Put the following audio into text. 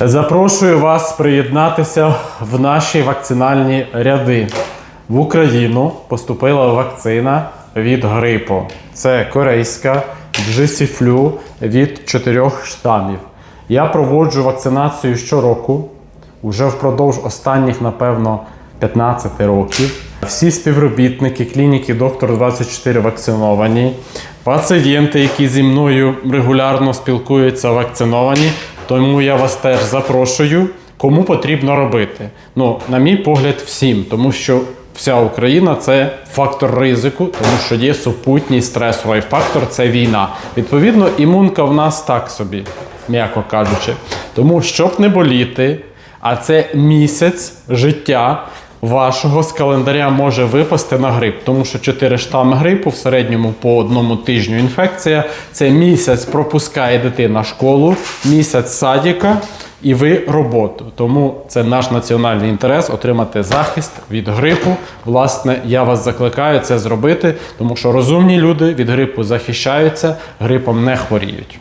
Запрошую вас приєднатися в наші вакцинальні ряди. В Україну поступила вакцина від грипу. Це корейська Джисіфлю від чотирьох штамів. Я проводжу вакцинацію щороку, уже впродовж останніх, напевно, 15 років. Всі співробітники клініки Доктор 24 вакциновані. Пацієнти, які зі мною регулярно спілкуються, вакциновані. Тому я вас теж запрошую. Кому потрібно робити? Ну, на мій погляд, всім, тому що вся Україна це фактор ризику, тому що є супутній стресовий фактор це війна. Відповідно, імунка в нас так собі, м'яко кажучи. Тому, щоб не боліти, а це місяць життя вашого з календаря може випасти на грип, тому що 4 штами грипу в середньому по одному тижню інфекція. Це місяць пропускає дитина школу, місяць садіка і ви роботу. Тому це наш національний інтерес отримати захист від грипу. Власне, я вас закликаю це зробити, тому що розумні люди від грипу захищаються, грипом не хворіють.